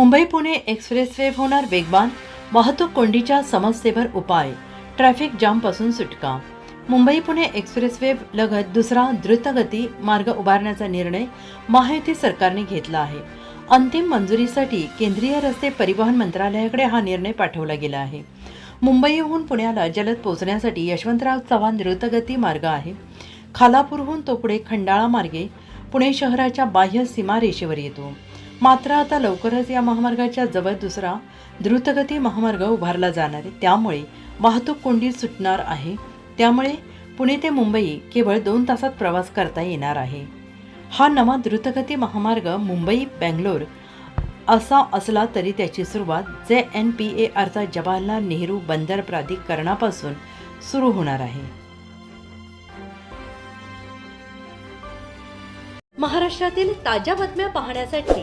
Mumbai Pune expressway होणार वेगवान वाहतूक कोंडीच्या समस्येवर उपाय ट्रॅफिक जामपासून सुटका. मुंबई पुणे एक्सप्रेसवे लगत दुसरा द्रुतगती मार्ग उभारण्याचा निर्णय महायुती सरकारने घेतला आहे. अंतिम मंजुरीसाठी केंद्रीय रस्ते परिवहन मंत्रालयाकडे हा निर्णय पाठवला गेला आहे. मुंबईहून पुण्याला जलद पोहोचण्यासाठी यशवंतराव चव्हाण द्रुतगती मार्ग आहे. खालापूरहून तो पुढे खंडाळा मार्गे पुणे शहराच्या बाह्य सीमारेषेवर येतो. मात्र आता लवकरच या महामार्गाच्या जवळ दुसरा द्रुतगती महामार्ग उभारला जाणार आहे. त्यामुळे वाहतूक कोंडी सुटणार आहे. त्यामुळे पुणे ते मुंबई केवळ दोन तासात प्रवास करता येणार आहे. हा नवा द्रुतगती महामार्ग मुंबई बँगलोर असा असला तरी त्याची सुरुवात जे एन पी ए अर्थात जवाहरलाल नेहरू बंदर प्राधिकरणापासून सुरू होणार आहे. महाराष्ट्रातील ताज्या बातम्या पाहण्यासाठी